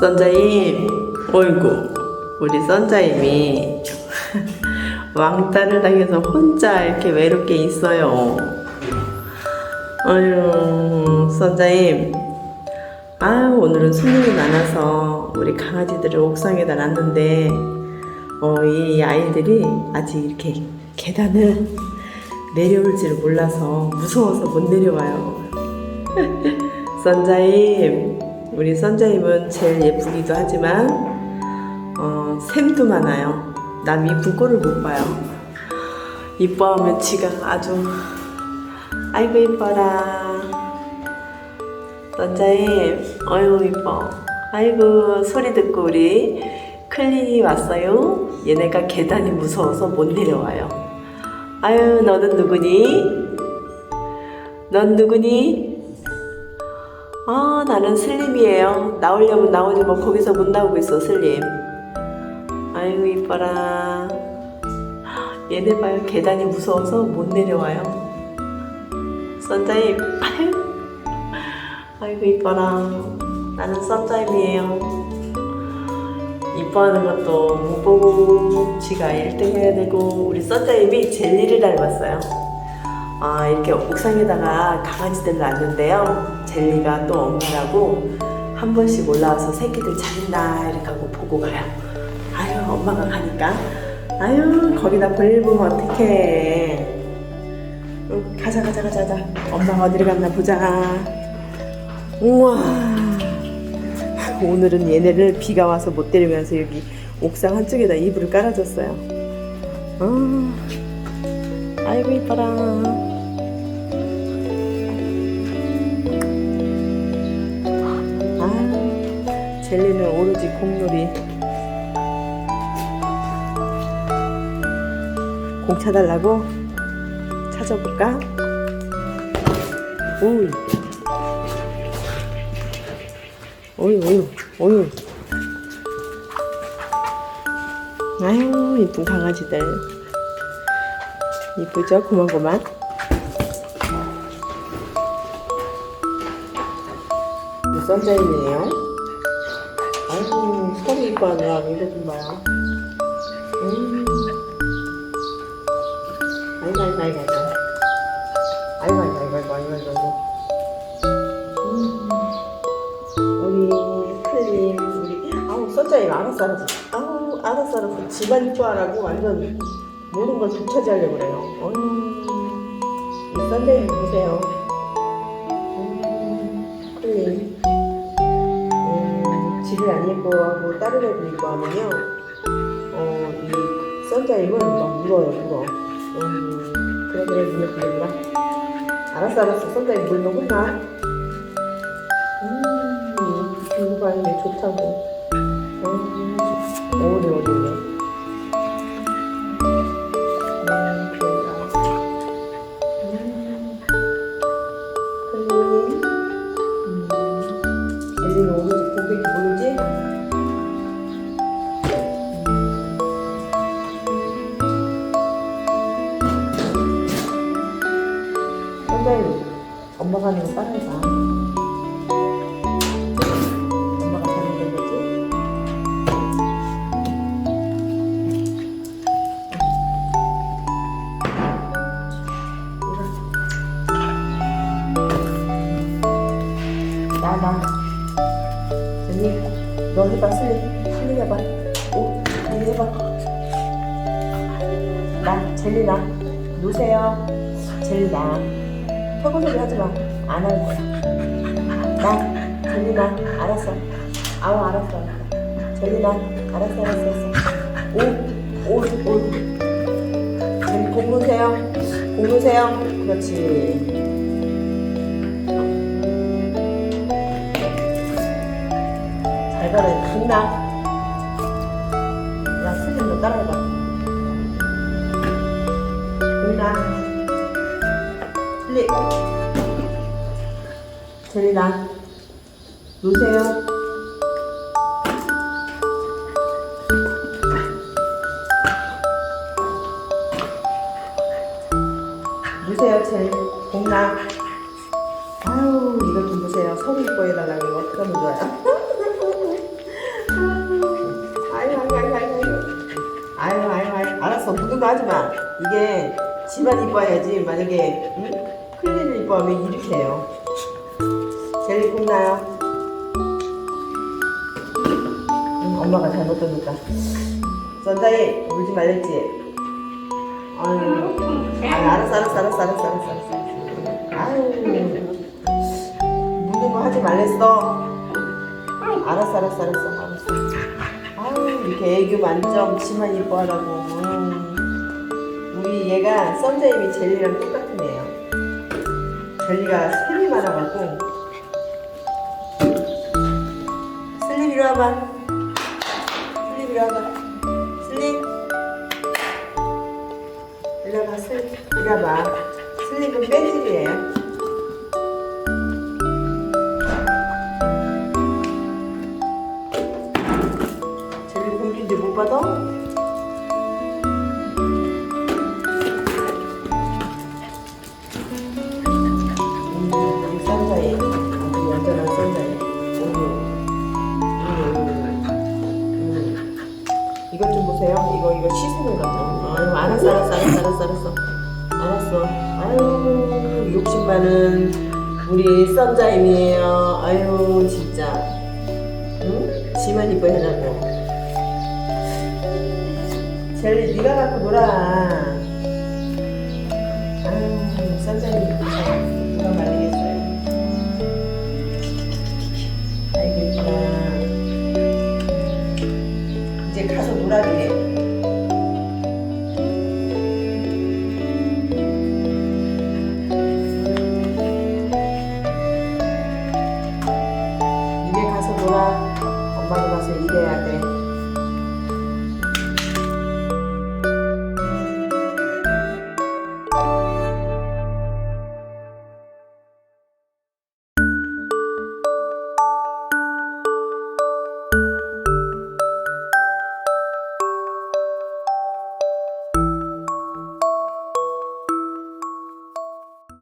선자임, 어이구, 우리 선자임이 왕따를 당해서 혼자 이렇게 외롭게 있어요. 아유, 선자임. 아유, 오늘은 손님이 많아서 우리 강아지들을 옥상에다 놨는데, 어, 이 아이들이 아직 이렇게 계단을 내려올 줄 몰라서 무서워서 못 내려와요. 선자임, 우리 선자임은 제일 예쁘기도 하지만, 어, 샘도 많아요. 남 이쁜 꼴을 못 봐요. 이뻐하면 지가 아주, 아이고 이뻐라. 선자임, 어이구 이뻐. 아이고 소리 듣고 우리 클린이 왔어요. 얘네가 계단이 무서워서 못 내려와요. 아유 너는 누구니? 넌 누구니? 아 나는 슬림이에요. 나오려면 나오지 뭐 거기서 못 나오고 있어 슬림. 아이고 이뻐라. 얘네 봐요 계단이 무서워서 못 내려와요. 선자임 아이고 이뻐라. 나는 썬타임이에요. 이뻐하는 것도 못 보고 지가 1등 해야 되고 우리 썬타임이 젤리를 닮았어요. 아 이렇게 옥상에다가 강아지들 놨는데요. 젤리가 또 엄마라고 한 번씩 올라와서 새끼들 잘있나 이렇게 하고 보고 가요. 아유 엄마가 가니까 아유 거기다 보면 어떡해. 응, 가자 가자 가자 가자. 엄마가 어디를 갔나 보자. 우와. 오늘은 얘네를 비가 와서 못 데리면서 여기 옥상 한쪽에다 이불을 깔아줬어요. 아, 아이고 이뻐라. 젤리는 오로지 공놀이. 공 차달라고 찾아볼까? 오. 어유 어유 어유 아유 이쁜 강아지들 이쁘죠 고만고만 선자임이에요 하느라 이거 좀 봐요. 음. 아이고 아이고 아이고 아이고. 아이고 아이고 아이고 아이고 아이고 아이고. 우리 클린 우리 아우 선자임 알았어 알았어 아우 알았어 알았어 집안 이뻐하라고 완전 모든 걸 독차지하려고 그래요. 어휴 이 선자임 보세요 음, 집을 안 이뻐하고 다른 애들 이뻐하면요 어 이 선자임은 막 물어요 물어 음, 그래 그래 눈에 보이구나 알았어 알았어 선자임 물면 혼나 음, 이거 얘 좋다고. 음, 오래 오래네. 음, 선생님, 엄마가 하는 거 따라해봐. 엄마가 잘못된 거지? 나, 나. 언니, 너 해봐, 슬림. 슬림 해봐. 오, 언니 해봐. 나, 젤리 나. 누세요. 젤리 나. 턱을 소리 하지 마. 안 할 거야. 나, 젤리나, 알았어. 아우, 알았어. 젤리나, 알았어, 알았어, 알았어. 오, 오, 오. 젤리 공 누세요. 공 누세요. 그렇지. 잘 가라, 빛나. 야, 슬림 너 따라해봐. 빛나. 저리 나. 놓으세요. 놓으세요, 쟤. 공나. 아유, 이걸 좀 보세요. 서로 이뻐해달라고 이거 어떻게 하면 좋아요? 아유, 아유, 아유, 아유, 아유. 아유, 아유, 아유. 알았어. 묻은 거 하지 마. 이게 집안 이뻐야지. 만약에, 응? 클린을 이뻐하면 이렇게 해요. 젤리 굽나요? 응, 엄마가 잘못 던졌다. 선자이 물지 말랬지? 아유, 아유, 알았어, 알았어, 알았어, 알았어, 알았어, 알았어. 아유, 묻는 거 하지 말랬어. 알았어, 알았어, 알았어, 알았어. 아유, 이렇게 애교 만점 치만 이뻐하라고. 음. 우리 얘가 썬자임이 젤리랑 똑같은 젤리가 셈이 많아갖고. 슬립 이리 와봐. 슬립 이리 와봐. 슬립. 이리 와봐, 슬립. 이리 와봐. 슬립은 뺀질이에요. 젤리 공기인데 못 받아? 50만원 우리 썸자임이에요. 아유 진짜. 응? 지만 이뻐 해달라고. 젤리 네가 갖고 놀아. 아유 썸자임 누가 말리겠어요? 알겠다 이제 가서 놀아주래 이